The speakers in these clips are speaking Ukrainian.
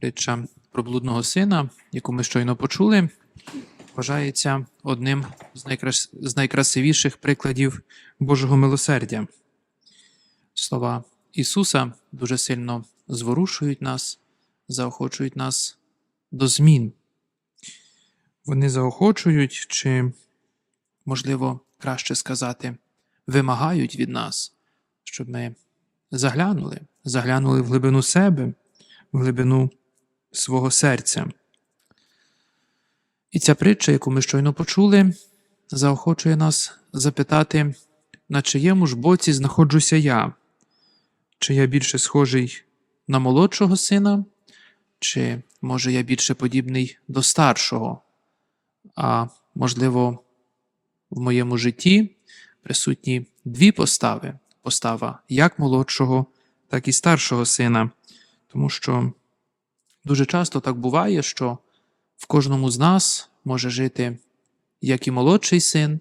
Притча про блудного сина, яку ми щойно почули, вважається одним з, найкрас... з найкрасивіших прикладів Божого милосердя. Слова Ісуса дуже сильно зворушують нас, заохочують нас до змін. Вони заохочують, чи, можливо, краще сказати, вимагають від нас, щоб ми заглянули, заглянули в глибину себе, в глибину свого серця. І ця притча, яку ми щойно почули, заохочує нас запитати, на чиєму ж боці знаходжуся я, чи я більше схожий на молодшого сина, чи може я більше подібний до старшого, а можливо, в моєму житті присутні дві постави: постава як молодшого, так і старшого сина, тому що дуже часто так буває, що в кожному з нас може жити як і молодший син,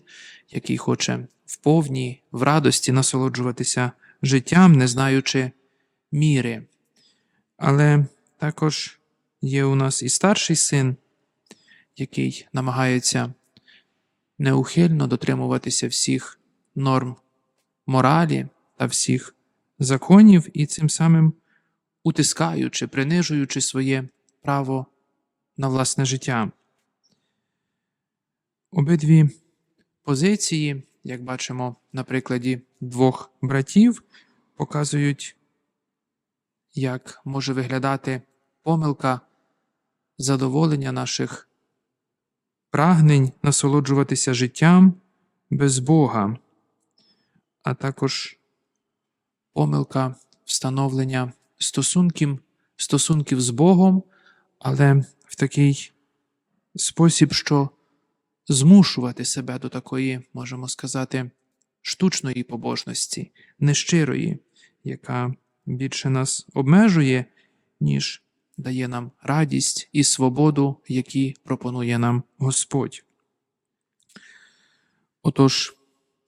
який хоче в повній, в радості насолоджуватися життям, не знаючи міри. Але також є у нас і старший син, який намагається неухильно дотримуватися всіх норм моралі та всіх законів, і цим самим утискаючи, принижуючи своє право на власне життя. Обидві позиції, як бачимо на прикладі двох братів, показують, як може виглядати помилка задоволення наших прагнень насолоджуватися життям без Бога, а також помилка встановлення стосунків, стосунків з Богом, але в такий спосіб, що змушувати себе до такої, можемо сказати, штучної побожності, нещирої, яка більше нас обмежує, ніж дає нам радість і свободу, які пропонує нам Господь. Отож,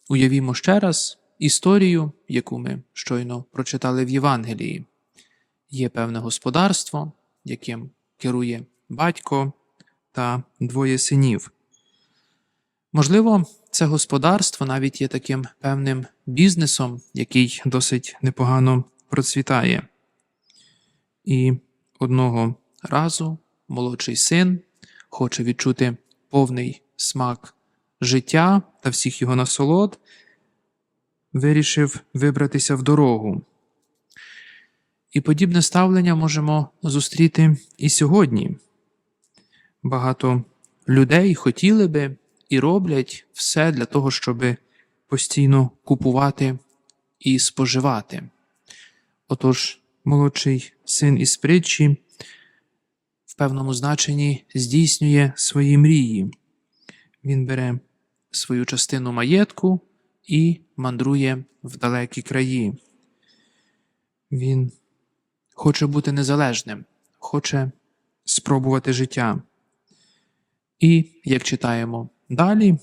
уявімо ще раз історію, яку ми щойно прочитали в Євангелії. Є певне господарство, яким керує батько та двоє синів. Можливо, це господарство навіть є таким певним бізнесом, який досить непогано процвітає. І одного разу молодший син хоче відчути повний смак життя та всіх його насолод, вирішив вибратися в дорогу. І подібне ставлення можемо зустріти і сьогодні. Багато людей хотіли би і роблять все для того, щоб постійно купувати і споживати. Отож, молодший син із притчі в певному значенні здійснює свої мрії. Він бере свою частину маєтку і мандрує в далекі краї. Він хоче бути незалежним, хоче спробувати життя. І, як читаємо далі,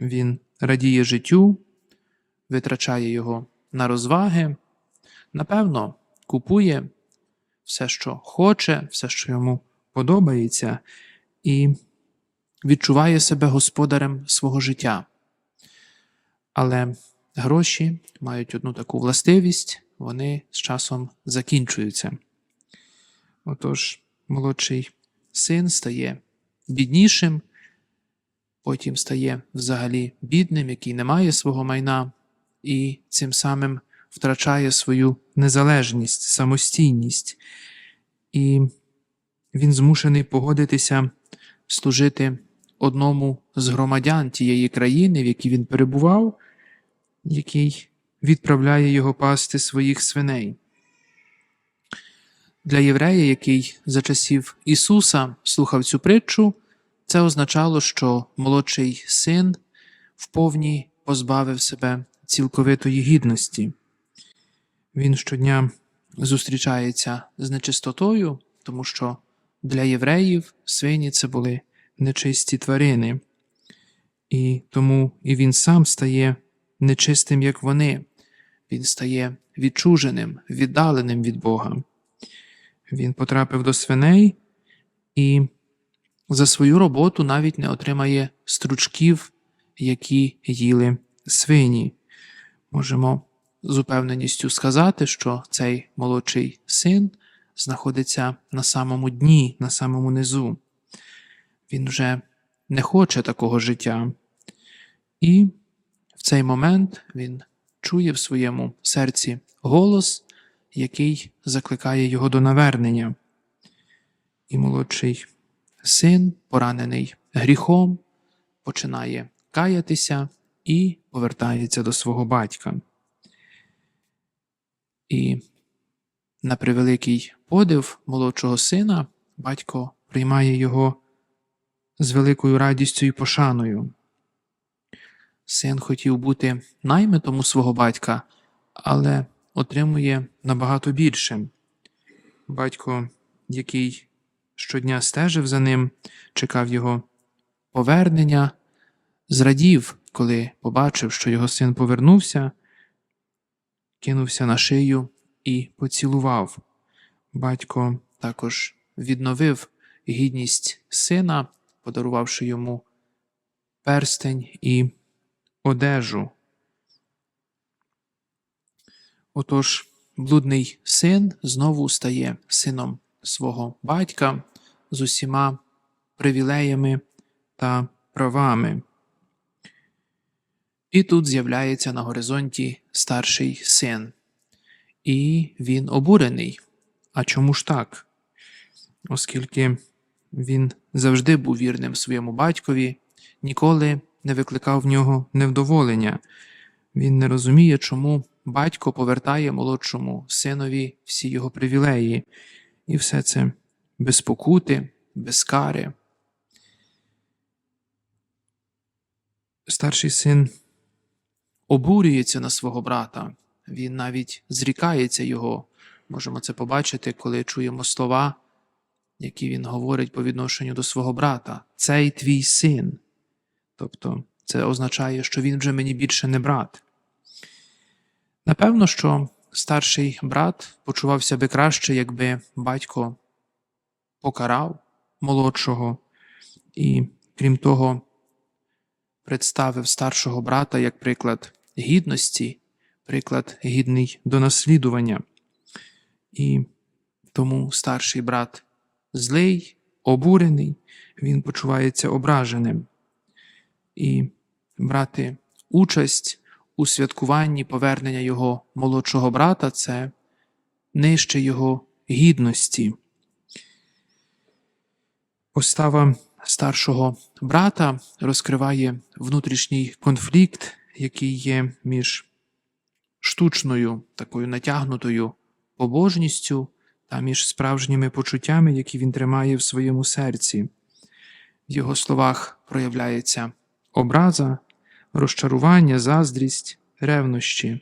він радіє життю, витрачає його на розваги, напевно, купує все, що хоче, все, що йому подобається, і відчуває себе господарем свого життя. Але гроші мають одну таку властивість, вони з часом закінчуються. Отож, молодший син стає біднішим, потім стає взагалі бідним, який не має свого майна, і цим самим втрачає свою незалежність, самостійність, і він змушений погодитися служити одному з громадян тієї країни, в якій він перебував, який відправляє його пасти своїх свиней. Для єврея, який за часів Ісуса слухав цю притчу, це означало, що молодший син вповні позбавив себе цілковитої гідності. Він щодня зустрічається з нечистотою, тому що для євреїв свині це були нечисті тварини, і тому і він сам стає нечистим, як вони, він стає відчуженим, віддаленим від Бога. він потрапив до свиней і за свою роботу навіть не отримає стручків, які їли свині. Можемо з упевненістю сказати, що цей молодший син знаходиться на самому дні, на самому низу. Він вже не хоче такого життя. І в цей момент він чує в своєму серці голос, який закликає його до навернення. І молодший син, поранений гріхом, починає каятися і повертається до свого батька. І на превеликий подив молодшого сина батько приймає його з великою радістю і пошаною. Син хотів бути наймитом у свого батька, але отримує набагато більше. Батько, який щодня стежив за ним, чекав його повернення, зрадів, коли побачив, що його син повернувся, кинувся на шию і поцілував. Батько також відновив гідність сина, подарувавши йому перстень і одежу. Отож, блудний син знову стає сином свого батька з усіма привілеями та правами. І тут з'являється на горизонті старший син. І він обурений. А чому ж так? Оскільки він завжди був вірним своєму батькові, ніколи не викликав в нього невдоволення. Він не розуміє, чому батько повертає молодшому синові всі його привілеї, і все це без покути, без кари. Старший син обурюється на свого брата, він навіть зрікається його. Можемо це побачити, коли чуємо слова, які він говорить по відношенню до свого брата. Цей твій син. Тобто це означає, що він вже мені більше не брат. Напевно, що старший брат почувався би краще, якби батько покарав молодшого і, крім того, представив старшого брата як приклад гідності, приклад гідний до наслідування. І тому старший брат злий, обурений, він почувається ображеним. І брати участь у святкуванні повернення його молодшого брата це нижче його гідності. Постава старшого брата розкриває внутрішній конфлікт, який є між штучною, такою натягнутою побожністю та між справжніми почуттями, які він тримає в своєму серці. В його словах проявляється образа, розчарування, заздрість, ревнощі.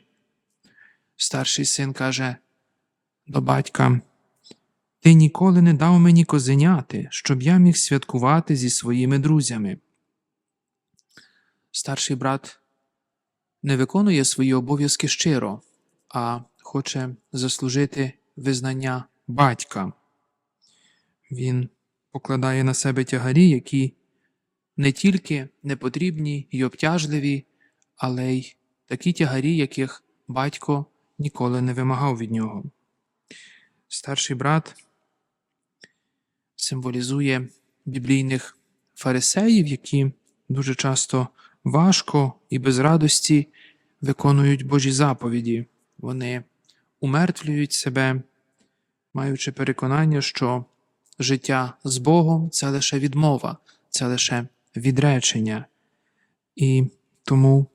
Старший син каже до батька: Ти ніколи не дав мені козеняти, щоб я міг святкувати зі своїми друзями. Старший брат не виконує свої обов'язки щиро, а хоче заслужити визнання батька. Він покладає на себе тягарі, які не тільки непотрібні й обтяжливі, але й такі тягарі, яких батько ніколи не вимагав від нього. Старший брат символізує біблійних фарисеїв, які дуже часто важко і без радості виконують Божі заповіді. Вони умертвлюють себе, маючи переконання, що життя з Богом це лише відмова, це лише відречення. І тому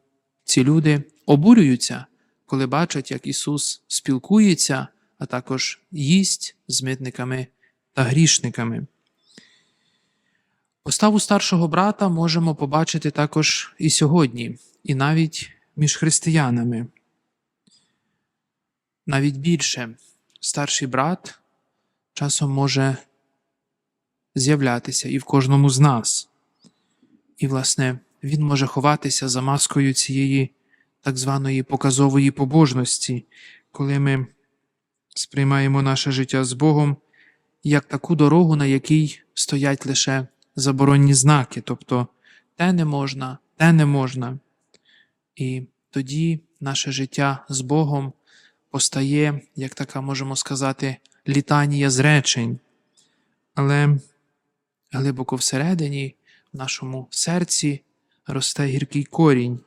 ці люди обурюються, коли бачать, як Ісус спілкується, а також їсть з митниками та грішниками. Поставу старшого брата можемо побачити також і сьогодні, і навіть між християнами. Навіть більше старший брат часом може з'являтися і в кожному з нас. І, власне, він може ховатися за маскою цієї так званої показової побожності, коли ми сприймаємо наше життя з Богом як таку дорогу, на якій стоять лише заборонні знаки, тобто те не можна, те не можна. І тоді наше життя з Богом постає, як така можемо сказати, літанія зречень. Але глибоко всередині, нашому серці, росте гіркий корінь.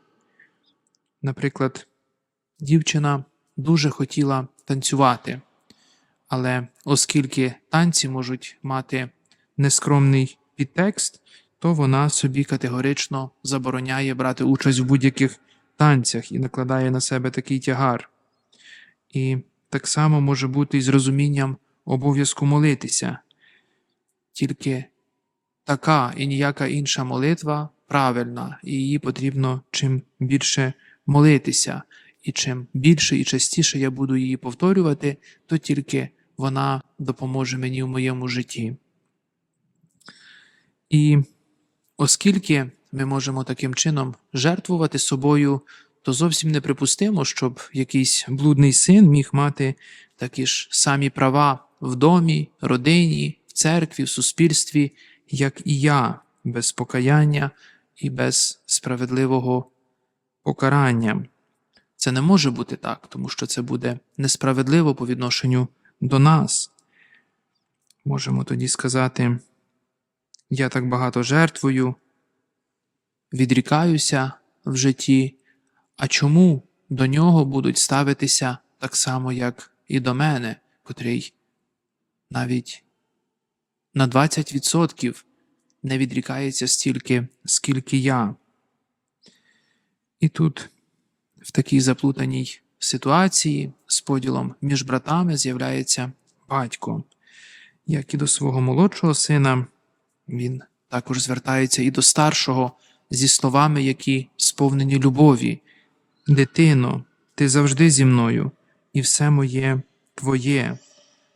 Наприклад, дівчина дуже хотіла танцювати, але оскільки танці можуть мати нескромний підтекст, то вона собі категорично забороняє брати участь в будь-яких танцях і накладає на себе такий тягар. І так само може бути і з розумінням обов'язку молитися. Тільки така і ніяка інша молитва правильна, і її потрібно чим більше молитися. І чим більше і частіше я буду її повторювати, то тільки вона допоможе мені в моєму житті. І оскільки ми можемо таким чином жертвувати собою, то зовсім неприпустимо, щоб якийсь блудний син міг мати такі ж самі права в домі, родині, в церкві, в суспільстві, як і я, без покаяння і без справедливого покарання. Це не може бути так, тому що це буде несправедливо по відношенню до нас. Можемо тоді сказати, я так багато жертвую, відрікаюся в житті, а чому до нього будуть ставитися так само, як і до мене, котрий навіть на 20% не відрікається стільки, скільки я. І тут, в такій заплутаній ситуації з поділом між братами з'являється батько, як і до свого молодшого сина, він також звертається і до старшого зі словами, які сповнені любові. Дитино, ти завжди зі мною, і все моє твоє.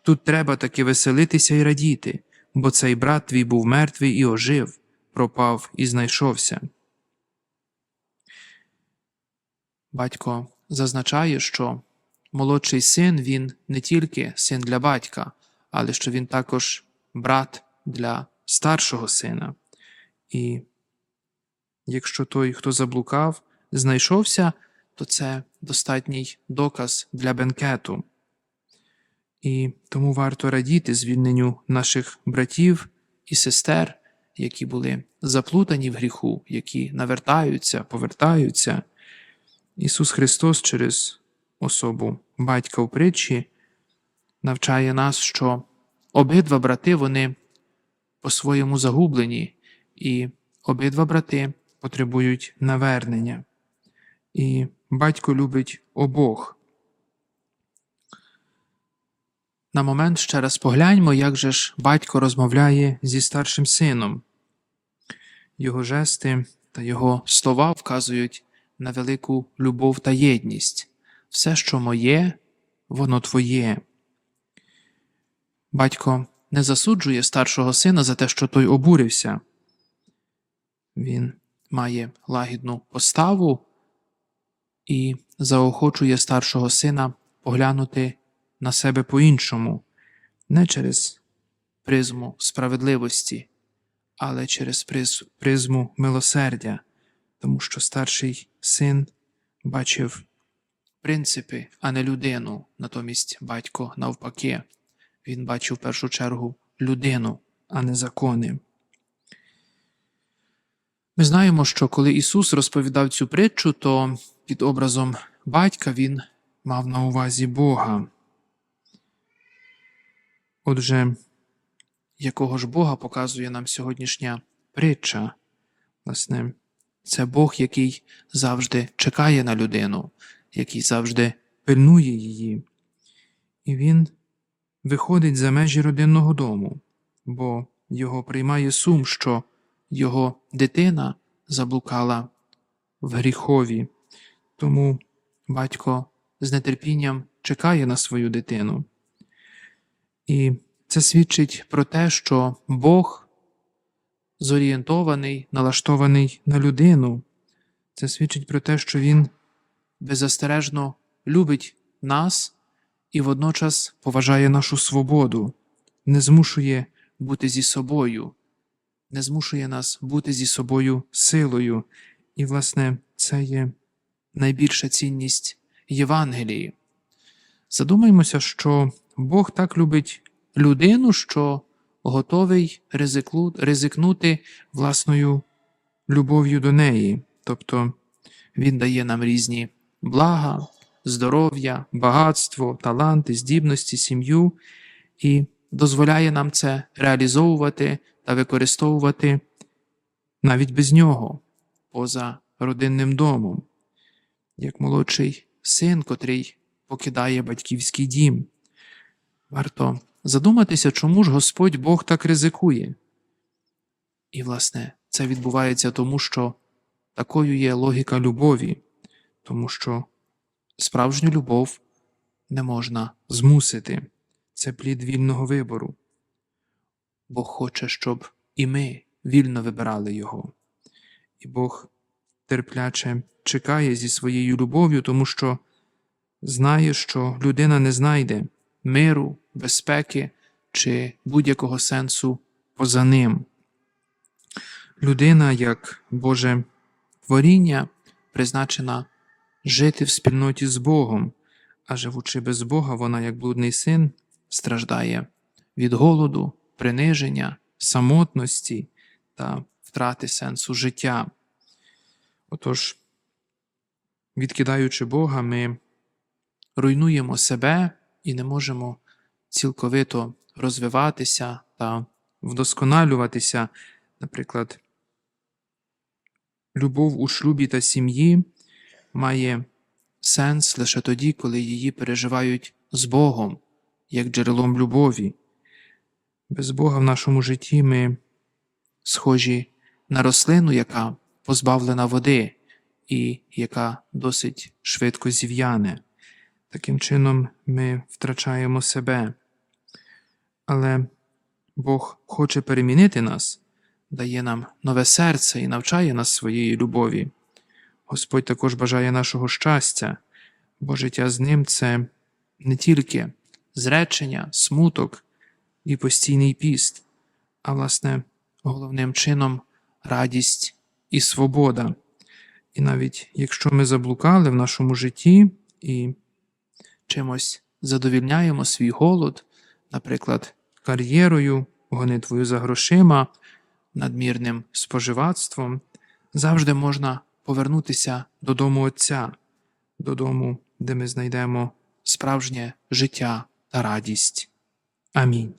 Тут треба таки веселитися і радіти, бо цей брат твій був мертвий і ожив, пропав і знайшовся. Батько зазначає, що молодший син він не тільки син для батька, але що він також брат для старшого сина. І якщо той, хто заблукав, знайшовся, то це достатній доказ для бенкету. І тому варто радіти звільненню наших братів і сестер, які були заплутані в гріху, які навертаються, повертаються. Ісус Христос через особу батька у притчі навчає нас, що обидва брати вони по-своєму загублені, і обидва брати потребують навернення. І батько любить обох. На момент ще раз погляньмо, як же ж батько розмовляє зі старшим сином. Його жести та його слова вказують на велику любов та єдність. Все, що моє, воно твоє. Батько не засуджує старшого сина за те, що той обурився. Він має лагідну поставу і заохочує старшого сина поглянути на себе по-іншому, не через призму справедливості, але через приз- призму милосердя, тому що старший син бачив принципи, а не людину, натомість батько навпаки. Він бачив в першу чергу людину, а не закони. Ми знаємо, що коли Ісус розповідав цю притчу, то під образом батька Він мав на увазі Бога. Отже, якого ж Бога показує нам сьогоднішня притча? Власне, це Бог, який завжди чекає на людину, який завжди пильнує її. І Він виходить за межі родинного дому, бо його приймає сум, що його дитина заблукала в гріхові, тому батько з нетерпінням чекає на свою дитину. І це свідчить про те, що Бог зорієнтований, налаштований на людину. Це свідчить про те, що Він беззастережно любить нас і водночас поважає нашу свободу. не змушує бути зі собою, не змушує нас бути зі собою силою. І, власне, це є найбільша цінність Євангелії. Задумаємося, що Бог так любить людину, що готовий ризикнути власною любов'ю до неї. Тобто Він дає нам різні блага, здоров'я, багатство, таланти, здібності, сім'ю і дозволяє нам це реалізовувати та використовувати навіть без нього, поза родинним домом, як молодший син, котрий покидає батьківський дім. Варто задуматися, чому ж Господь Бог так ризикує. І, власне, це відбувається тому, що такою є логіка любові, тому що справжню любов не можна змусити. Це плід вільного вибору. Бог хоче, щоб і ми вільно вибирали Його. І Бог терпляче чекає зі своєю любов'ю, тому що знає, що людина не знайде миру, безпеки чи будь-якого сенсу поза ним. Людина, як Боже творіння, призначена жити в спільноті з Богом, а живучи без Бога, вона, як блудний син, страждає від голоду, приниження, самотності та втрати сенсу життя. Отож, відкидаючи Бога, ми руйнуємо себе і не можемо цілковито розвиватися та вдосконалюватися, наприклад, любов у шлюбі та сім'ї має сенс лише тоді, коли її переживають з Богом, як джерелом любові. Без Бога в нашому житті ми схожі на рослину, яка позбавлена води і яка досить швидко зів'яне. Таким чином ми втрачаємо себе. Але Бог хоче перемінити нас, дає нам нове серце і навчає нас своєї любові. Господь також бажає нашого щастя, бо життя з ним це не тільки зречення, смуток і постійний піст, а власне, головним чином радість і свобода. І навіть якщо ми заблукали в нашому житті і чимось задовільняємо свій голод, наприклад, кар'єрою, гонитвою за грошима, надмірним споживацтвом, завжди можна повернутися додому Отця, додому, де ми знайдемо справжнє життя та радість. Амінь.